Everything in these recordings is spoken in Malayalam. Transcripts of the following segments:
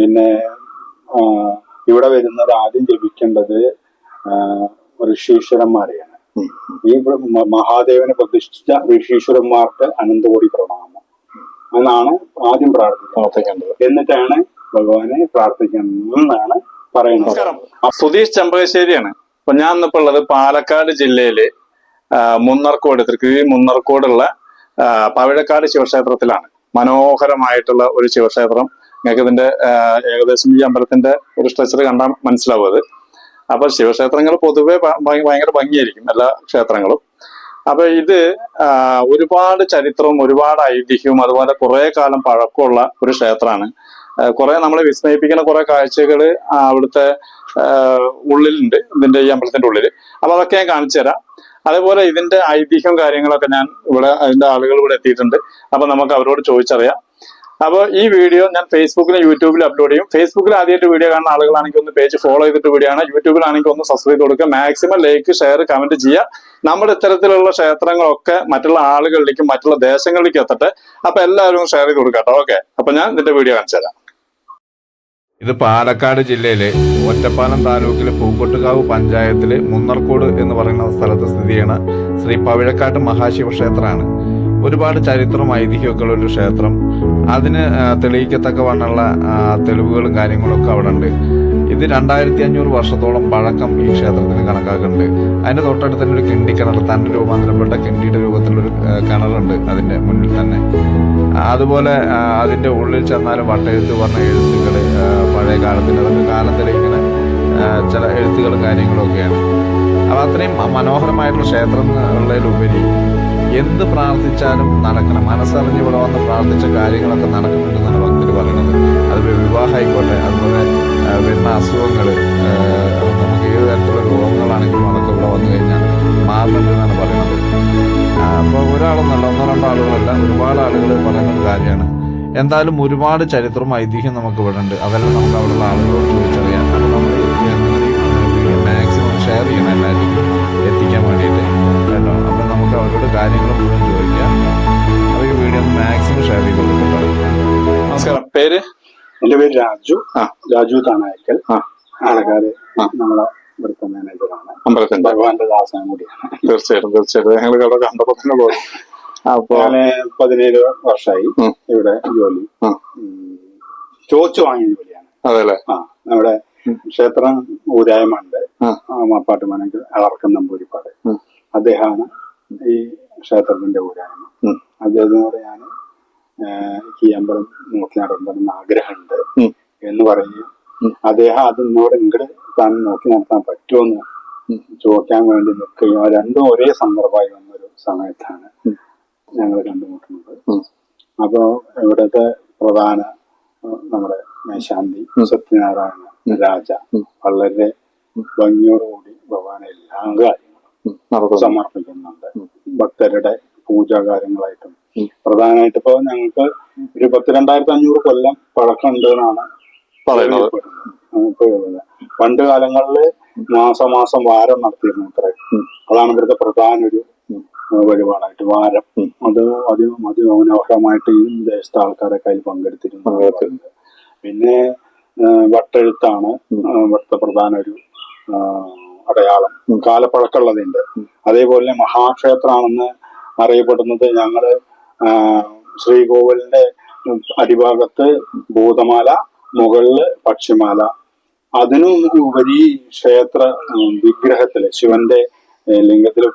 പിന്നെ ഇവിടെ വരുന്നത് ആദ്യം ജപിക്കേണ്ടത് ഋഷീശ്വരന്മാരെയാണ്. ഈ മഹാദേവനെ പ്രതിഷ്ഠിച്ച ഋഷീശ്വരന്മാർക്ക് അനന്തകോടി പ്രണാമം. എന്നാണ് ആദ്യം പ്രാർത്ഥിക്കുന്നത് എന്നിട്ടാണ് ഭഗവാനെ പ്രാർത്ഥിക്കുന്നത് എന്നാണ് പറയുന്നത് സുധീഷ് ചെമ്പകശ്ശേരിയാണ്. അപ്പൊ ഞാൻ ഇന്നിപ്പോ ഉള്ളത് പാലക്കാട് ജില്ലയിലെ മുന്നർക്കോട് തൃശ്ശൂർ മുന്നർക്കോടുള്ള പവിഴക്കാട് ശിവക്ഷേത്രത്തിലാണ്. മനോഹരമായിട്ടുള്ള ഒരു ശിവക്ഷേത്രം. നിങ്ങൾക്ക് ഇതിന്റെ ഏകദേശം ഈ അമ്പലത്തിന്റെ ഒരു സ്ട്രക്ചർ കണ്ടാൽ മനസ്സിലാവും അത്. അപ്പൊ ശിവക്ഷേത്രങ്ങൾ പൊതുവെ ഭയങ്കര ഭംഗിയായിരിക്കും എല്ലാ ക്ഷേത്രങ്ങളും. അപ്പൊ ഇത് ഒരുപാട് ചരിത്രവും ഒരുപാട് ഐതിഹ്യവും അതുപോലെ കുറെ കാലം പഴക്കമുള്ള ഒരു ക്ഷേത്രമാണ്. കുറെ നമ്മളെ വിസ്മയിപ്പിക്കുന്ന കുറെ കാഴ്ചകൾ അവിടുത്തെ ഉള്ളിലുണ്ട് ഇതിന്റെ ഈ അമ്പലത്തിന്റെ ഉള്ളിൽ. അപ്പൊ അതൊക്കെ ഞാൻ കാണിച്ചു തരാം. അതേപോലെ ഇതിന്റെ ഐതിഹ്യം കാര്യങ്ങളൊക്കെ ഞാൻ ഇവിടെ അതിന്റെ ആളുകൾ ഇവിടെ എത്തിയിട്ടുണ്ട്. അപ്പൊ നമുക്ക് അവരോട് ചോദിച്ചറിയാം. അപ്പോൾ ഈ വീഡിയോ ഞാൻ ഫേസ്ബുക്കിലും യൂട്യൂബിലും അപ്ലോഡ് ചെയ്യും. ഫേസ്ബുക്കിൽ ആദ്യമായിട്ട് വീഡിയോ കാണുന്ന ആളുകളാണെങ്കിൽ ഒന്ന് പേജ് ഫോളോ ചെയ്തിട്ട് വീഡിയോ യൂട്യൂബിലാണെങ്കിൽ ഒന്ന് സബ്സ്ക്രൈബ് ചെയ്ത് കൊടുക്കുക. മാക്സിമം ലൈക്ക് ഷെയർ കമന്റ് ചെയ്യുക. നമ്മുടെ ഇത്തരത്തിലുള്ള ക്ഷേത്രങ്ങളൊക്കെ മറ്റുള്ള ആളുകളിലേക്കും മറ്റുള്ള ദേശങ്ങളിലേക്കും എത്തട്ടെ. അപ്പൊ എല്ലാവരും ഷെയർ ചെയ്ത് കൊടുക്കാം കേട്ടോ. ഓക്കെ അപ്പൊ ഞാൻ ഇതിന്റെ വീഡിയോ കാണിച്ചു തരാം. ഇത് പാലക്കാട് ജില്ലയിലെ ഒറ്റപ്പാലം താലൂക്കിലെ പൂക്കോട്ടുകാവ് പഞ്ചായത്തിലെ മുന്നർക്കോട് എന്ന് പറയുന്ന സ്ഥലത്ത് സ്ഥിതി ചെയ്യുന്ന ശ്രീ പവിഴക്കാട്ട് മഹാശിവക്ഷേത്രമാണ്. ഒരുപാട് ചരിത്രവും ഐതിഹ്യമൊക്കെ ഉള്ള ഒരു ക്ഷേത്രം. അതിന് തെളിയിക്കത്തക്കവണ്ണുള്ള തെളിവുകളും കാര്യങ്ങളൊക്കെ അവിടെ ഉണ്ട് ഇത് രണ്ടായിരത്തി അഞ്ഞൂറ് വർഷത്തോളം പഴക്കം ഈ ക്ഷേത്രത്തിന് കണക്കാക്കുന്നുണ്ട്. അതിന്റെ തൊട്ടടുത്ത് തന്നെ ഒരു കിണ്ടി കിണർ തന്റെ രൂപാന്തരപ്പെട്ട കിണ്ടിയുടെ രൂപത്തിലൊരു കിണറുണ്ട് അതിന്റെ മുന്നിൽ തന്നെ. അതുപോലെ അതിന്റെ ഉള്ളിൽ ചെന്നാലും വട്ടെഴുത്ത് പറഞ്ഞ എഴുത്തുകൾ പഴയ കാലത്തിന്റെ അതൊക്കെ കാലം ചില എഴുത്തുകളും കാര്യങ്ങളും ഒക്കെയാണ്. അപ്പോൾ അത്രയും മനോഹരമായിട്ടുള്ള ക്ഷേത്രം എന്നുള്ളതിലുപരി എന്ത് പ്രാർത്ഥിച്ചാലും നടക്കണം. മനസ്സറിഞ്ഞ് ഇവിടെ വന്ന് പ്രാർത്ഥിച്ച കാര്യങ്ങളൊക്കെ നടക്കുന്നുണ്ടെന്നാണ് ഭക്തർ പറയുന്നത്. അതിപ്പോൾ വിവാഹമായിക്കോട്ടെ. അതുപോലെ വരുന്ന അസുഖങ്ങൾ നമുക്ക് ഏത് തരത്തിലുള്ള രോഗങ്ങളാണെങ്കിലും അതൊക്കെ ഇവിടെ വന്നു കഴിഞ്ഞാൽ മാറുന്നുണ്ടെന്നാണ് പറയുന്നത്. അപ്പോൾ ഒരാളൊന്നല്ല ഒന്നോ രണ്ടോ ആളുകളല്ല ഒരുപാട് ആളുകൾ പറയുന്ന കാര്യമാണ്. എന്തായാലും ഒരുപാട് ചരിത്രവും ഐതിഹ്യം നമുക്ക് ഇവിടെ ഉണ്ട്. അതെല്ലാം നമുക്ക് അവിടെയുള്ള ആളുകളോട് ചോദിച്ചറിയാം. അപ്പോൾ നമ്മൾ മാക്സിമം ഷെയർ ചെയ്യണം എല്ലാവരിലേക്കും അവരോട് കാര്യങ്ങൾ മുഴുവൻ ചോദിക്കാം. അപ്പോൾ ഈ വീഡിയോ മാക്സിമം ഷെയർ ചെയ്ത് കൊടുക്കുന്നുണ്ട് നമസ്കാരം. പേര്? എന്റെ പേര് രാജു. ആ. രാജു താണായ്ക്കൽ. ആ. ആളക്കാട് ആ. നമ്മളെ ഇവിടുത്തെ മാനേജറാണ് അമ്പലത്തിന്റെ ഭഗവാന്റെ ദാസനം കൂടിയാണ്. തീർച്ചയായിട്ടും തീർച്ചയായിട്ടും. ഞങ്ങൾ തന്നെ അപ്പൊ പതിനേഴ് വർഷമായി ഇവിടെ ജോലി. ചോദിച്ചു വാങ്ങിയ ജോലിയാണ് അതെ ആ നമ്മുടെ ക്ഷേത്രം ഊരായ്മണ്ട് ആ. മാപ്പാട്ട് മാനേജർ അളർക്കം നമ്പൂരിപ്പാട്. അദ്ദേഹമാണ് ഈ ക്ഷേത്രത്തിന്റെ കൂടെയാണ്. അദ്ദേഹത്തിനോട് ഞാൻ ഈ അമ്പലം നോക്കി നടത്തണമെന്ന് ആഗ്രഹമുണ്ട് എന്ന് പറയുകയും അദ്ദേഹം അദ്ദേഹം അതിനോട് ഇങ്ങോട്ട് താൻ നോക്കി നടത്താൻ പറ്റുമെന്ന് ചോദിക്കാൻ വേണ്ടി നിൽക്കുകയും രണ്ടും ഒരേ സന്ദർഭമായി വന്നൊരു സമയത്താണ് ഞങ്ങൾ കണ്ടുമുട്ടുന്നത്. അപ്പോൾ ഇവിടുത്തെ പ്രധാന നമ്മുടെ മേശാന്തി. സത്യനാരായണ രാജ വളരെ ഭംഗിയോടുകൂടി ഭഗവാനെ എല്ലാ കാര്യങ്ങളും സമർപ്പിക്കുന്നുണ്ട്. ഭക്തരുടെ പൂജാ കാര്യങ്ങളായിട്ടും. പ്രധാനമായിട്ട് ഇപ്പൊ ഞങ്ങൾക്ക് ഒരു പത്തിരണ്ടായിരത്തി അഞ്ഞൂറ് കൊല്ലം പഴക്കമുണ്ട് എന്നാണ് പറയുന്നത് പണ്ട് കാലങ്ങളിൽ മാസമാസം വാരം നടത്തിയിരുന്നു അത്രേ. അതാണ് ഇവിടുത്തെ പ്രധാന ഒരു വഴിപാടായിട്ട്. വാരം. അത് അതി അതിമനോഹരമായിട്ട് ഈ ദേശത്തെ ആൾക്കാരൊക്കെ അതിൽ പങ്കെടുത്തിരുന്നു. പിന്നെ വട്ടെഴുത്താണ് ഇവിടുത്തെ പ്രധാന ഒരു അടയാളം. കാലപ്പഴക്കമുള്ളതുണ്ട് അതേപോലെ മഹാക്ഷേത്രമാണെന്ന് അറിയപ്പെടുന്നത് ഞങ്ങൾ ആഹ്, ശ്രീകോവിലിന്റെ അടിഭാഗത്ത് ഭൂതമാല മുകളിൽ പക്ഷിമാല അതിനും ഉപരി ക്ഷേത്ര വിഗ്രഹത്തിൽ ശിവന്റെ ലിംഗത്തിൽ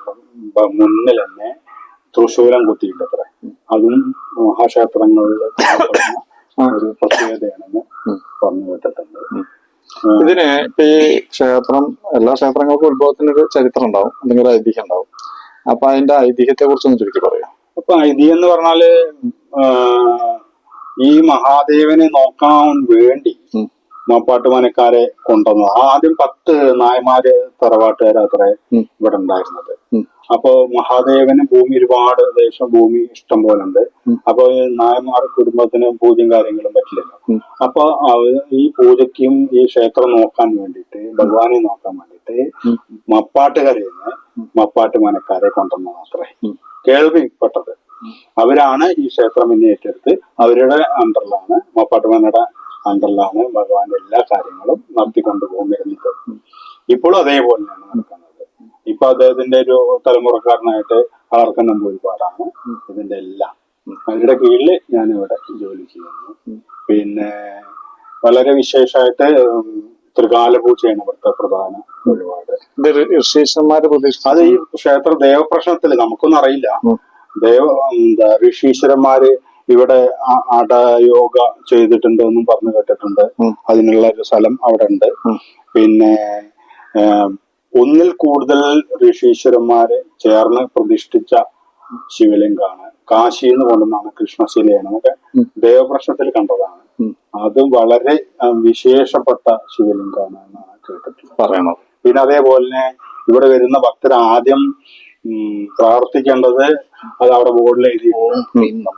മുന്നിൽ തന്നെ തൃശൂലം കുത്തിയിട്ടത്ര അതും മഹാക്ഷേത്രങ്ങളിൽ ഒരു പ്രത്യേകതയാണെന്ന് പറഞ്ഞു കേട്ടിട്ടുണ്ട്. ഏഹ്, ഇതിന് ഇപ്പൊ ഈ ക്ഷേത്രം എല്ലാ ക്ഷേത്രങ്ങൾക്കും ഉത്ഭവത്തിന് ഒരു ചരിത്രം ഉണ്ടാവും അല്ലെങ്കിൽ ഒരു ഐതിഹ്യം ഉണ്ടാവും. അപ്പൊ അതിന്റെ ഐതിഹ്യത്തെ കുറിച്ച് ഒന്ന് ചുരുക്കി പറയാം. അപ്പൊ ഐതിഹ്യം എന്ന് പറഞ്ഞാൽ ഈ മഹാദേവനെ നോക്കാൻ വേണ്ടി ഉം. മാപ്പാട്ട് മനക്കാരെ കൊണ്ടുവന്നത് ആദ്യം പത്ത് നായമാര് തറവാട്ടുകാർ അത്ര. ഇവിടെ ഉണ്ടായിരുന്നത്. അപ്പൊ മഹാദേവന് ഭൂമി ഒരുപാട് ദേശം ഭൂമി ഇഷ്ടം പോലെ ഉണ്ട്. അപ്പൊ നായന്മാർ കുടുംബത്തിന് പൂജയും കാര്യങ്ങളും പറ്റില്ല. അപ്പൊ ഈ പൂജയ്ക്കും ഈ ക്ഷേത്രം നോക്കാൻ വേണ്ടിട്ട് ഭഗവാനെ നോക്കാൻ വേണ്ടിട്ട് ഉം. മപ്പാട്ടുകരയിൽ നിന്ന് മപ്പാട്ട് മനക്കാരെ കൊണ്ടുവന്നത് അത്രേ കേൾവിപ്പെട്ടത് അവരാണ് ഈ ക്ഷേത്രം പിന്നെ ഏറ്റെടുത്ത് അവരുടെ അണ്ടറിലാണ് മപ്പാട്ടുമനയുടെ അണ്ടറിലാണ് ഭഗവാൻ എല്ലാ കാര്യങ്ങളും നടത്തിക്കൊണ്ടു പോകുന്നിരുന്നത് ഇപ്പോഴും അതേപോലെയാണ് നടക്കുന്നത്. ഇപ്പൊ അദ്ദേഹത്തിന്റെ ഒരു തലമുറക്കാരനായിട്ട് അളർക്കൻ ഒരുപാടാണ് ഇതിന്റെ എല്ലാം. അവരുടെ കീഴിൽ ഞാൻ ഇവിടെ ജോലി ചെയ്യുന്നു. പിന്നെ വളരെ വിശേഷമായിട്ട് ത്രികാല പൂജയാണ് ഇവിടുത്തെ പ്രധാന വഴിപാട്. പ്രതീക്ഷിച്ചത് അത് ഈ ക്ഷേത്ര ദേവപ്രശ്നത്തിൽ നമുക്കൊന്നും അറിയില്ല. ദേവ എന്താ ഋഷീശ്വരന്മാര് ഇവിടെ ആ- ചെയ്തിട്ടുണ്ട് എന്നും പറഞ്ഞു കേട്ടിട്ടുണ്ട്. അതിനുള്ള ഒരു സ്ഥലം അവിടെ ഉണ്ട് പിന്നെ ഒന്നിൽ കൂടുതൽ ഋഷീശ്വരന്മാരെ ചേർന്ന് പ്രതിഷ്ഠിച്ച ശിവലിംഗമാണ് കാശി എന്ന് കൊണ്ടുവന്നാണ് കൃഷ്ണശിലയാണ്. നമുക്ക് ദേവപ്രശ്നത്തിൽ കണ്ടതാണ്. അത് വളരെ വിശേഷപ്പെട്ട ശിവലിംഗമാണ് എന്നാണ് കേട്ടിട്ടുള്ളത്. പറയണത്. പിന്നെ അതേപോലെ തന്നെ ഇവിടെ വരുന്ന ഭക്തർ ആദ്യം പ്രാർത്ഥിക്കേണ്ടത് അത് അവിടെ ബോർഡിൽ എഴുതി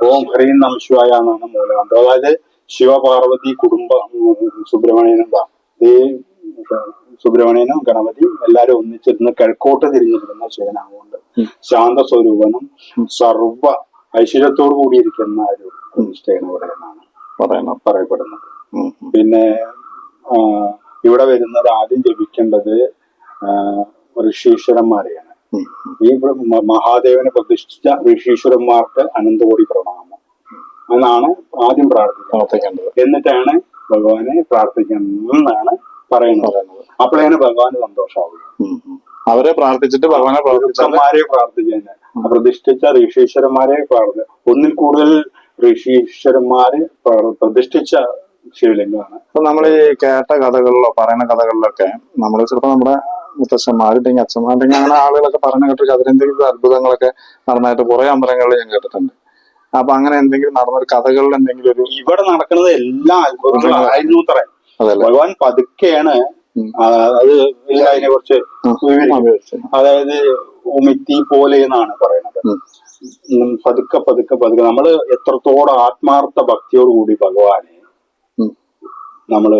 ഓം ഹ്രീം നമശിവായ എന്നാണ് മൂലമന്ത്രം അതായത് ശിവപാർവതി കുടുംബ സുബ്രഹ്മണ്യനും സുബ്രഹ്മണ്യനും ഗണപതിയും എല്ലാരും ഒന്നിച്ചിരുന്ന് കിഴക്കോട്ട് തിരിഞ്ഞിരിക്കുന്ന ശിവനാമുണ്ട് ഉം. ശാന്ത സ്വരൂപനും സർവ ഐശ്വര്യത്തോടു കൂടിയിരിക്കുന്ന ഒരു പ്രതിഷ്ഠയാണ് ഇവിടെ എന്നാണ് പറയപ്പെടുന്നത്. പിന്നെ ഇവിടെ വരുന്നത് ആദ്യം ജപിക്കേണ്ടത് ഋഷീശ്വരന്മാരെയാണ്. ഈ മഹാദേവനെ പ്രതിഷ്ഠിച്ച ഋഷീശ്വരന്മാർക്ക് അനന്തകോടി പ്രണാമം. എന്നാണ് ആദ്യം പ്രാർത്ഥിക്കുന്നത് എന്നിട്ടാണ് ഭഗവാനെ പ്രാർത്ഥിക്കുന്നതെന്നാണ് പറയുന്നത്. അപ്പോഴാണ് ഭഗവാന് സന്തോഷമാവുക. അവരെ പ്രാർത്ഥിച്ചിട്ട് ഭഗവാനെ പ്രാർത്ഥിച്ചന്മാരെ പ്രാർത്ഥിക്കുന്നത് പ്രതിഷ്ഠിച്ച ഋഷീശ്വരന്മാരെ പ്രാർത്ഥന ഒന്നിൽ കൂടുതൽ ഋഷീശ്വരന്മാരെ പ്ര- പ്രതിഷ്ഠിച്ച ശിവലിംഗമാണ്. അപ്പൊ നമ്മൾ ഈ കേട്ട കഥകളിലോ പറയുന്ന കഥകളിലൊക്കെ നമ്മൾ ചിലപ്പോ നമ്മുടെ മുത്തശ്ശന്മാരുണ്ടെങ്കിൽ അച്ഛന്മാരുണ്ടെങ്കിൽ അങ്ങനെ ആളുകളൊക്കെ പറഞ്ഞു കേട്ടിട്ട് അതിലെന്തെങ്കിലും അത്ഭുതങ്ങളൊക്കെ നടന്നായിട്ട് കുറെ അമ്പലങ്ങളിൽ ഞാൻ കേട്ടിട്ടുണ്ട്. അപ്പൊ അങ്ങനെ എന്തെങ്കിലും നടന്നൊരു കഥകളിൽ എന്തെങ്കിലും ഒരു ഇവിടെ നടക്കുന്നത് എല്ലാ അത്ഭുതങ്ങളായിരുന്നു അതല്ലേ ഭഗവാൻ പതുക്കെയാണ്. അത് അതിനെ കുറിച്ച് അതായത് ഉമിത്തി പോലെ എന്നാണ് പറയുന്നത്. പതുക്കെ പതുക്കെ പതുക്കെ. നമ്മൾ എത്രത്തോളം ആത്മാർത്ഥ ഭക്തിയോടുകൂടി ഭഗവാനെ. നമ്മൾ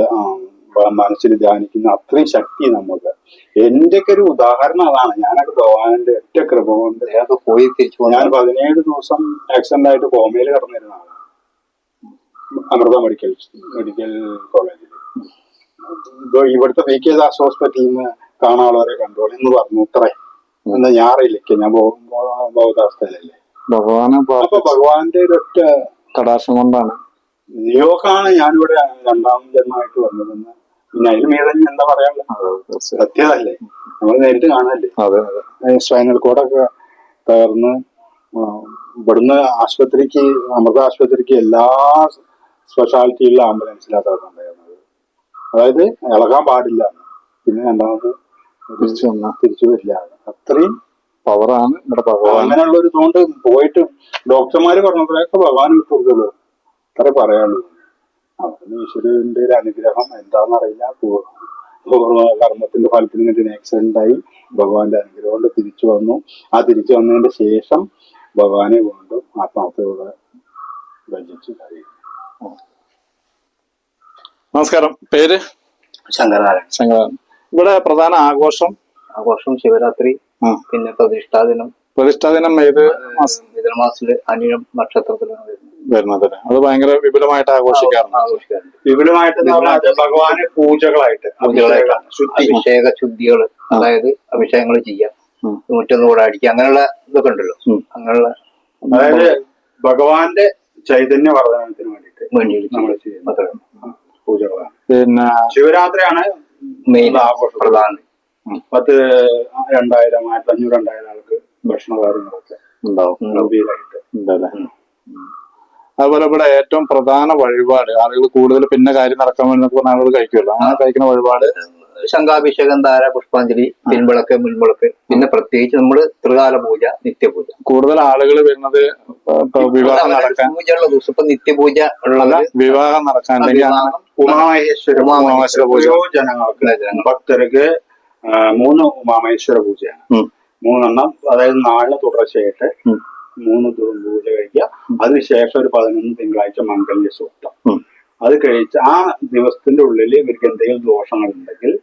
മനസ്സിൽ ധ്യാനിക്കുന്ന അത്രയും ശക്തി നമുക്ക് എന്റെയൊക്കെ ഒരു ഉദാഹരണം അതാണ്. ഞാനൊക്കെ ഭഗവാന്റെ ഒറ്റ കൃപ കൊണ്ട് പോയി തിരിച്ചു ഞാൻ പതിനേഴ് ദിവസം ആക്സിഡന്റ് ആയിട്ട് കോമയിൽ കിടന്നിരുന്ന ആളാണ്. അമൃത മെഡിക്കൽ മെഡിക്കൽ കോളേജിൽ ഇപ്പൊ ഇവിടുത്തെ പി കെ ദാസ് ഹോസ്പിറ്റലിൽ നിന്ന് കാണാനുള്ളവരെ കണ്ടോളൂ എന്ന് പറഞ്ഞു. ഇത്രേ എന്ന് ഞാൻ അറിയില്ല. ഞാൻ ബോധാവസ്ഥയിലല്ലേ ഭഗവാന് അപ്പൊ ഭഗവാന്റെ ഒരൊറ്റ കടാശം കൊണ്ടാണ്. നിയോഗാണ് ഞാനിവിടെ രണ്ടാം ജന്മമായിട്ട് വന്നതെന്ന് പിന്നെ അതിൽ മീതെ എന്താ പറയാനുള്ളത്? സത്യതല്ലേ. നമ്മൾ നേരിട്ട് കാണല്ലേ അതെ അതെ സ്പൈനൽ കോഡൊക്കെ തകർന്ന് ഇവിടുന്ന് ആശുപത്രിക്ക് അമൃത ആശുപത്രിക്ക് എല്ലാ സ്പെഷ്യാലിറ്റിയുള്ള ആംബുലൻസിലാണ് തകർന്നുണ്ടായിരുന്നത് അതായത് ഇളകാൻ പാടില്ല. പിന്നെ രണ്ടാമത് തിരിച്ചു വന്ന. തിരിച്ചു വരില്ല. അത്രയും പവറാണ് ഇവിടെ ഭഗവാൻ അങ്ങനെയുള്ള ഒരു തോണ്ട് പോയിട്ട് ഡോക്ടർമാര് പറഞ്ഞപ്പോഴൊക്കെ ഭഗവാൻ വിട്ടു കൊടുക്കുള്ളൂ അത്ര പറയാനുള്ളൂ. അവിടെ ഈശ്വരന്റെ ഒരു അനുഗ്രഹം എന്താണെന്നറിയില്ല. പൂർവ കർമ്മത്തിന്റെ ഫലത്തിൽ നിന്നിട്ട് ആക്സിഡന്റ് ആയി ഭഗവാന്റെ അനുഗ്രഹം കൊണ്ട് തിരിച്ചു വന്നു. ആ തിരിച്ചു വന്നതിന്റെ ശേഷം ഭഗവാനെ വീണ്ടും ആത്മാർത്ഥയോടെ ഭജിച്ചു കഴിയും നമസ്കാരം. പേര്? ശങ്കരനാരായണൻ. ശങ്കരൻ ഇവിടെ പ്രധാന ആഘോഷം? ആഘോഷം ശിവരാത്രി പിന്നെ പ്രതിഷ്ഠാ ദിനം പ്രതിഷ്ഠാ ദിനം ഏത് മാസം? മിഥുനമാസത്തിൽ അനിഴം നക്ഷത്രത്തിലാണ് വരുന്നത്. വരുന്നത് അത് ഭയങ്കര വിപുലമായിട്ട് ആഘോഷിക്കാറുണ്ട്. വിപുലമായിട്ട് ഭഗവാന് പൂജകളായിട്ട് അഭിഷേക ശുദ്ധികൾ അതായത് അഭിഷേകങ്ങൾ ചെയ്യാം. ഉം. മുറ്റൊന്നും കൂടെ അടിക്കുക. അങ്ങനെയുള്ള ഇതൊക്കെ ഉണ്ടല്ലോ. അങ്ങനെയുള്ള അതായത് ഭഗവാന്റെ ചൈതന്യ വർധനത്തിന് വേണ്ടിയിട്ട് വേണ്ടിയിട്ട് നമ്മൾ ചെയ്യും. ചെയ്യുന്ന പൂജകളാണ്. പിന്നെ ശിവരാത്രിയാണ് മെയിൻ ആഘോഷം. പ്രധാനം. പത്ത് രണ്ടായിരം ആയിരത്തി അഞ്ഞൂറ് രണ്ടായിരം ആൾക്ക് ഭക്ഷണ കാര്യങ്ങളൊക്കെ ഉണ്ടാവും. ഉണ്ടല്ലേ? അതുപോലെ ഇവിടെ ഏറ്റവും പ്രധാന വഴിപാട് ആളുകൾ കൂടുതൽ പിന്നെ കാര്യം നടക്കാൻ വേണ്ടി പറഞ്ഞ ആളുകൾ കഴിക്കുമല്ലോ അങ്ങനെ കഴിക്കുന്ന വഴിപാട് ശംഖാഭിഷേകം ധാര പുഷ്പാഞ്ജലി പിൻവിളക്ക് മുൻവിളക്ക് പിന്നെ പ്രത്യേകിച്ച് നമ്മൾ ത്രികാല പൂജ നിത്യപൂജ കൂടുതൽ ആളുകൾ വരുന്നത് വിവാഹം നടക്കാൻ പൂജയുള്ള ദിവസം ഇപ്പൊ നിത്യപൂജ ഉള്ളത് വിവാഹം നടക്കാൻ ഉമാമഹേശ്വര ഉമാമഹേശ്വര പൂജ. ജനങ്ങൾക്ക് ഭക്തർക്ക് മൂന്ന് ഉമാമഹേശ്വര പൂജയാണ്. മൂന്നെണ്ണം അതായത് നാളെ തുടർച്ചയായിട്ട്. മൂന്ന് ദിവസം പൂജ കഴിക്കുക. അതിനുശേഷം ഒരു പതിനൊന്ന് തിങ്കളാഴ്ച മംഗല്യ സൂക്തം. അത് കഴിച്ച് ആ ദിവസത്തിന്റെ ഉള്ളിൽ ഇവർക്ക് എന്തെങ്കിലും ദോഷങ്ങൾ ഉണ്ടെങ്കിൽ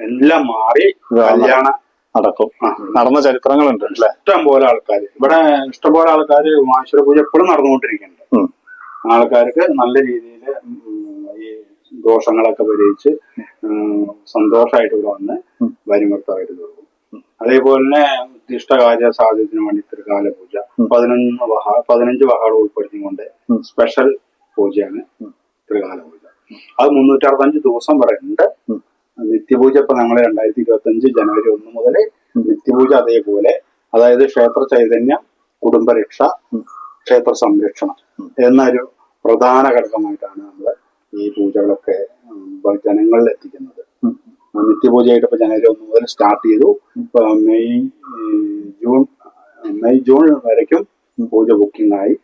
എല്ലാം മാറി കല്യാണ നടക്കും. നടന്ന ചരിത്രങ്ങളുണ്ട് അല്ലെ? ഇഷ്ടം പോലെ ആൾക്കാർ ഇവിടെ ഇഷ്ടം പോലെ ആൾക്കാർ മാശ്വര പൂജ എപ്പോഴും നടന്നുകൊണ്ടിരിക്കുന്നുണ്ട്. ആൾക്കാർക്ക് നല്ല രീതിയിൽ ഈ ദോഷങ്ങളൊക്കെ പരിഹരിച്ച് സന്തോഷമായിട്ട് ഇവിടെ വന്ന് വരുമർത്തമായിട്ട് തീർക്കും അതേപോലെ തന്നെ ഉദ്ദിഷ്ടകാര്യ സാധ്യത്തിന് വേണ്ടി തൃക്കാല പൂജ. പതിനൊന്ന് വഹ പതിനഞ്ച് വഹകൾ ഉൾപ്പെടുത്തിക്കൊണ്ട് സ്പെഷ്യൽ പൂജയാണ് തൃകാല പൂജ. അത് മുന്നൂറ്റി അറുപത്തഞ്ച് ദിവസം വരെ ഉണ്ട് നിത്യപൂജ ഇപ്പൊ ഞങ്ങൾ രണ്ടായിരത്തി ഇരുപത്തി അഞ്ച് ജനുവരി ഒന്ന് മുതൽ നിത്യപൂജ അതേപോലെ അതായത് ക്ഷേത്ര ചൈതന്യം കുടുംബരക്ഷ ക്ഷേത്ര സംരക്ഷണം എന്നൊരു പ്രധാന ഘടകമായിട്ടാണ് നമ്മൾ ഈ പൂജകളൊക്കെ ജനങ്ങളിൽ എത്തിക്കുന്നത്. നിത്യപൂജയായിട്ട് ഇപ്പൊ ജനുവരി ഒന്ന് മുതൽ സ്റ്റാർട്ട് ചെയ്തു. ഇപ്പൊ മെയ് ജൂൺ മെയ് ജൂൺ വരയ്ക്കും പൂജ ബുക്കിംഗ് ആയി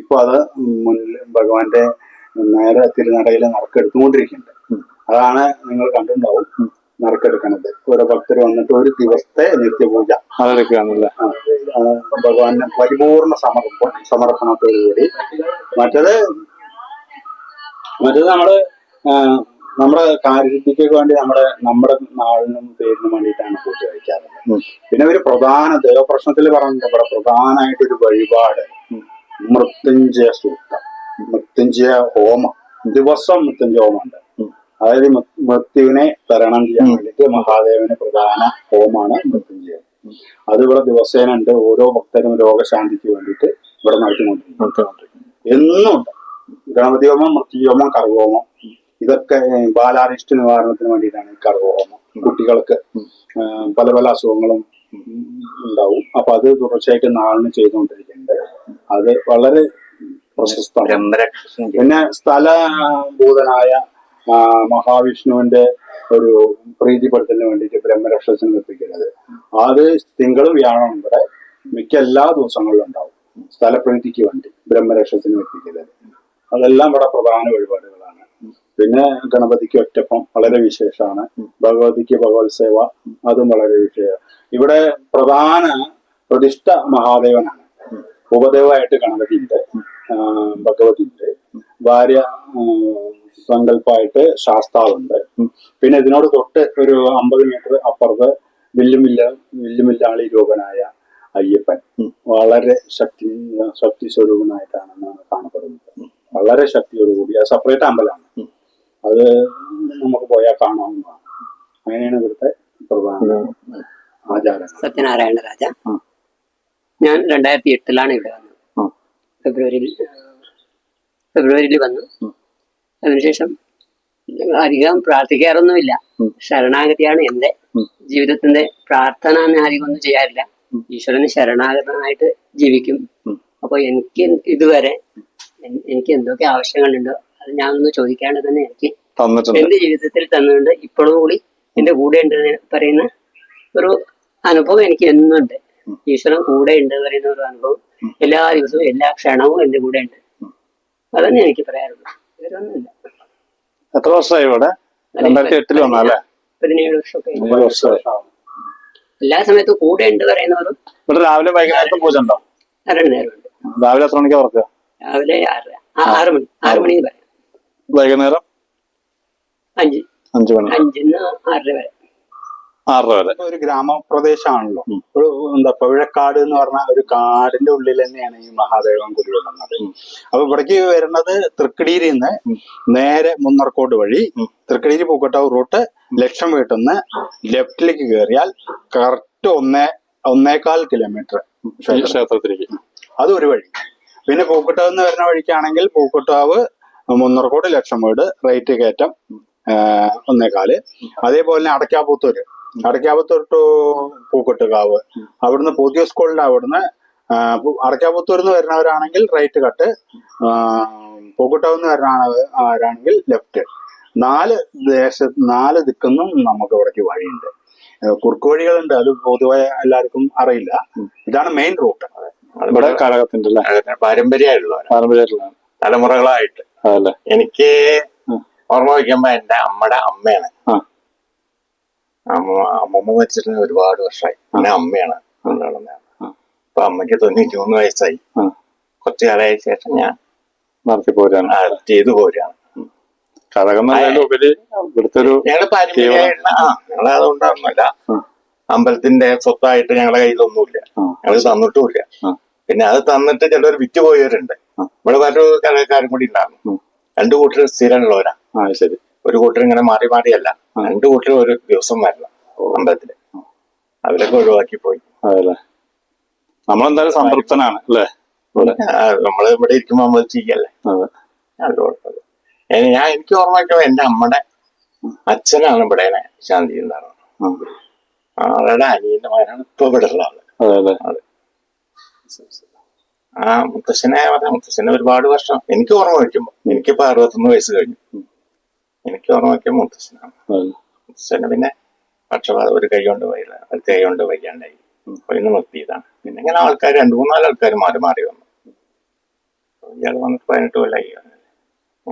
ഇപ്പൊ അത് മുന്നിൽ ഭഗവാന്റെ നേരെ തിരുനടയിൽ നറുക്കെടുത്തുകൊണ്ടിരിക്കുന്നുണ്ട് അതാണ് നിങ്ങൾ കണ്ടിട്ടുണ്ടാവും നറുക്കെടുക്കണത്. ഓരോ ഭക്തർ വന്നിട്ട് ഒരു ദിവസത്തെ നിത്യപൂജ. അതെടുക്കുകയാണല്ലേ? ഭഗവാന് പരിപൂർണ സമർപ്പ സമർപ്പണത്തോടുകൂടി. മറ്റത് മറ്റത് നമ്മൾ നമ്മുടെ കാര്യസിദ്ധിക്കൊക്കെ വേണ്ടി നമ്മുടെ നമ്മുടെ നാളിനും പേരിനും വേണ്ടിയിട്ടാണ് പൂജ കഴിക്കാറുള്ളത്. പിന്നെ ഒരു പ്രധാന ദേവപ്രശ്നത്തിൽ പറഞ്ഞിട്ട് ഇവിടെ പ്രധാനമായിട്ട് ഒരു വഴിപാട് മൃത്യുഞ്ജയ സൂക്തം. മൃത്യുഞ്ജയ ഹോമം. ദിവസം മൃത്യുഞ്ജയ ഹോമമുണ്ട്. അതായത് മൃത്യുവിനെ തരണം ചെയ്യാൻ വേണ്ടിയിട്ട് മഹാദേവന് പ്രധാന ഹോമാണ് മൃത്യുഞ്ജയം. അത് ഇവിടെ ദിവസേന ഉണ്ട് ഓരോ ഭക്തരും രോഗശാന്തിക്ക് വേണ്ടിയിട്ട് ഇവിടെ നടത്തിക്കൊണ്ടിരിക്കും എന്നും ഉണ്ട് ഗണപതി ഹോമം മൃത്യുഹോമം കർഗോമം ഇതൊക്കെ ബാലാരിഷ്ട നിവാരണത്തിന് വേണ്ടിയിട്ടാണ് ഈ ഹോമം. കുട്ടികൾക്ക് പല പല അസുഖങ്ങളും ഉണ്ടാവും. അപ്പൊ അത് തുടർച്ചയായിട്ട് നാളിന് ചെയ്തുകൊണ്ടിരിക്കുന്നുണ്ട്. അത് വളരെ പ്രശസ്തമാണ്. പിന്നെ സ്ഥലഭൂതനായ ഭൂതനായ മഹാവിഷ്ണുവിന്റെ ഒരു പ്രീതിപ്പെടുത്തലിന് വേണ്ടിയിട്ട് ബ്രഹ്മരക്ഷസിന് കൽപ്പിക്കുന്നത് അത് തിങ്കൾ വ്യാഴം ഇവിടെ മിക്ക എല്ലാ ദിവസങ്ങളിലും ഉണ്ടാവും. സ്ഥലപ്രീതിക്ക് വേണ്ടി ബ്രഹ്മരക്ഷസിന് കൽപ്പിക്കുന്നത് അതെല്ലാം ഇവിടെ പ്രധാന വഴിപാടുകളാണ്. പിന്നെ ഗണപതിക്ക് ഒറ്റപ്പം വളരെ വിശേഷമാണ്. ഭഗവതിക്ക് ഭഗവത് സേവ അതും വളരെ വിശേഷം. ഇവിടെ പ്രധാന പ്രതിഷ്ഠ മഹാദേവനാണ്. ഉപദേവമായിട്ട് ഗണപതിയുണ്ട്. ഭഗവതിന്റെ ഭഗവതിയുണ്ട്. ഭാര്യ സങ്കല്പമായിട്ട് ശാസ്താവുണ്ട്. പിന്നെ ഇതിനോട് തൊട്ട് ഒരു അമ്പത് മീറ്റർ അപ്പുറത്ത് വില്ലുമില്ല വില്ലുമില്ലാളി രൂപനായ അയ്യപ്പൻ. വളരെ ശക്തി ശക്തി സ്വരൂപനായിട്ടാണ് കാണപ്പെടുന്നത് വളരെ ശക്തിയോടുകൂടി അത് സെപ്പറേറ്റ് അമ്പലമാണ്. അത് നമുക്ക് പോയാൽ കാണാവുന്നതാണ്. അങ്ങനെയാണ് ഇവിടുത്തെ പ്രധാന ആചാരം. സത്യനാരായണ രാജ. ഞാൻ രണ്ടായിരത്തി എട്ടിലാണ് ഇവിടെ വന്നത്. ഫെബ്രുവരിയിൽ ഫെബ്രുവരിയിൽ വന്നു. അതിനുശേഷം അധികം പ്രാർത്ഥിക്കാറൊന്നുമില്ല. ശരണാഗതിയാണ് എന്റെ ജീവിതത്തിന്റെ പ്രാർത്ഥന ഞാൻ അധികം ഒന്നും ചെയ്യാറില്ല. ഈശ്വരന് ശരണാഗതനായിട്ട് ജീവിക്കും. അപ്പൊ എനിക്ക് ഇതുവരെ എനിക്ക് എന്തൊക്കെ ആവശ്യങ്ങളുണ്ടോ അത് ഞാൻ ഒന്ന് ചോദിക്കാണ്ട് തന്നെ എനിക്ക് എന്റെ ജീവിതത്തിൽ തന്നുകൊണ്ട് ഇപ്പോഴും കൂടി എന്റെ കൂടെ ഉണ്ട് പറയുന്ന ഒരു അനുഭവം എനിക്ക് എന്നുണ്ട് ഈശ്വരൻ കൂടെ ഉണ്ട് പറയുന്ന ഒരു അനുഭവം എല്ലാ ദിവസവും എല്ലാ ക്ഷണവും എന്റെ കൂടെ ഉണ്ട്. അതന്നെ എനിക്ക് പറയാറുള്ളൂ. വേറെ ഒന്നുമില്ല എത്ര വർഷമായി ഇവിടെ? രണ്ടായിരത്തി എട്ടിൽ വന്നല്ലേ പതിനേഴ് വർഷമൊക്കെ എല്ലാ സമയത്തും കൂടെ ഉണ്ട് പറയുന്ന ഒരു ഇവിടെ രാവിലെ വൈകുന്നേരത്തും പൂജ ഉണ്ടോ? രണ്ട് നേരമുണ്ട് രാവിലെ എത്ര മണിക്കാ രാവിലെ ആറ് ആറ് മണി ആറ് മണി പറയാം വൈകുന്നേരം? അഞ്ച്. അഞ്ചു മണി. അഞ്ചിന്ന് ആറര വരെ. ആറര വരെ. ഒരു ഗ്രാമപ്രദേശമാണല്ലോ. ഒരു എന്താ പവിഴക്കാട് എന്ന് പറഞ്ഞ ഒരു കാടിന്റെ ഉള്ളിൽ തന്നെയാണ് ഈ മഹാദേവൻ കുടികൊള്ളുന്നത് അപ്പൊ ഇവിടേക്ക് വരുന്നത് തൃക്കടിയിൽ നിന്ന് നേരെ മുന്നർക്കോട് വഴി തൃക്കടിയിൽ പൂക്കട്ടാവ് റൂട്ട് ലക്ഷം വീട്ടിൽ നിന്ന് ലെഫ്റ്റിലേക്ക് കയറിയാൽ കറക്റ്റ് ഒന്നേ ഒന്നേകാൽ കിലോമീറ്റർ ക്ഷേത്രത്തിലേക്ക്. അത് ഒരു വഴി. പിന്നെ പൂക്കട്ടാവ് എന്ന് വരുന്ന വഴിക്കാണെങ്കിൽ പൂക്കോട്ടാവ് മുന്നർക്കോട് ലക്ഷം വീട് റേറ്റ് കയറ്റം ഒന്നേകാൽ. അതേപോലെ തന്നെ അടയ്ക്കാപുത്തൂര്. അടയ്ക്കാപുത്തൂർ ടു പൂക്കെട്ടുകാവ്. അവിടുന്ന് പുതിയ സ്കൂളിന്റെ അവിടുന്ന് അടയ്ക്കാപുത്തൂരിൽ നിന്ന് വരുന്നവരാണെങ്കിൽ റൈറ്റ് കട്ട് പൂക്കോട്ടാവ് നിന്ന് വരുന്നവരാണെങ്കിൽ ലെഫ്റ്റ്. നാല് ദേശ നാല് ദിക്കുന്നും നമുക്ക് ഇവിടേക്ക് വഴിയുണ്ട് കുറുക്ക് വഴികളുണ്ട്. അത് പൊതുവെ എല്ലാവർക്കും അറിയില്ല. ഇതാണ് മെയിൻ റൂട്ട്. ഇവിടെ കഴകത്തിന്റെ പാരമ്പര്യമായിട്ടുള്ള പാരമ്പര്യമായിട്ടുള്ള തലമുറകളായിട്ട്. എനിക്ക് ഓർമ്മ വയ്ക്കുമ്പോ എന്റെ അമ്മയുടെ അമ്മയാണ്. അമ്മ അമ്മമ്മ മരിച്ചിട്ട് ഒരുപാട് വർഷമായി. എന്റെ അമ്മയാണ്. അപ്പൊ അമ്മയ്ക്ക് തൊണ്ണൂറ്റി മൂന്ന് വയസ്സായി. കുറച്ചു കാലമായ ശേഷം ഞാൻ നടത്തി പോരാണ്. ചെയ്തു പോരാണ്. ഉപരി ഇവിടുത്തെ ഒരു ഞങ്ങൾ പാരമ്പര്യമായിട്ട് ആ ഞങ്ങൾ അതുകൊണ്ടൊന്നുമില്ല. അമ്പലത്തിന്റെ സ്വത്തായിട്ട് ഞങ്ങളുടെ കയ്യിലൊന്നുമില്ല. ഞങ്ങൾ തന്നിട്ടുമില്ല. പിന്നെ അത് തന്നിട്ട് ചിലർ വിറ്റ് പോയവരുണ്ട് ആ. ഇവിടെ വേറൊരു കലക്കാരും കൂടി ഉണ്ടായിരുന്നു ഉം. രണ്ടു കൂട്ടർ സ്ഥിരമുള്ളവരാ. ആ ശരി. ഒരു കൂട്ടർ ഇങ്ങനെ മാറി മാറിയല്ല രണ്ടു കൂട്ടർ ഒരു ദിവസം വരണം അമ്പലത്തിൽ അവരൊക്കെ ഒഴിവാക്കി പോയി. അതല്ലേ? നമ്മളെന്തായാലും സംതൃപ്തനാണ് അല്ലേ? നമ്മൾ ഇവിടെ ഇരിക്കുമ്പോ നമ്മൾ ചെയ്യല്ലേ? അതെ. അത് കുഴപ്പമില്ല. ഞാൻ എനിക്ക് ഓർമ്മ വയ്ക്കുമ്പോ എന്റെ അമ്മയുടെ അച്ഛനാണ് ഇവിടെ. ശാന്തി ഉണ്ടായിരുന്നത് ആളുടെ അനിയന്റെ മകനാണ് ഇപ്പൊ ഇവിടെ ഉള്ള ആൾ അതെ. അതെ. ആ മുത്തശ്ശനെ പറഞ്ഞ മുത്തശ്ശനെ ഒരുപാട് വർഷം എനിക്ക് ഓർമ്മ വയ്ക്കുമ്പോ. എനിക്കിപ്പോ അറുപത്തൊന്ന് വയസ്സ് കഴിഞ്ഞു. എനിക്ക് ഓർമ്മ വയ്ക്കുമ്പോ മുത്തശ്ശനാണ്. മുത്തശ്ശനെ പിന്നെ പക്ഷപാതം ഒരു കൈ കൊണ്ട് വയ്യ അടുത്ത കൈ കൊണ്ട് വയ്യാണ്ടായി. ഇന്ന് നിർത്തിയതാണ്. പിന്നെ ഇങ്ങനെ ആൾക്കാർ രണ്ടു മൂന്നാൽ ആൾക്കാർ മാറി മാറി വന്നു. ഇയാൾ വന്നിട്ട് പതിനെട്ട് കൊല്ലായി.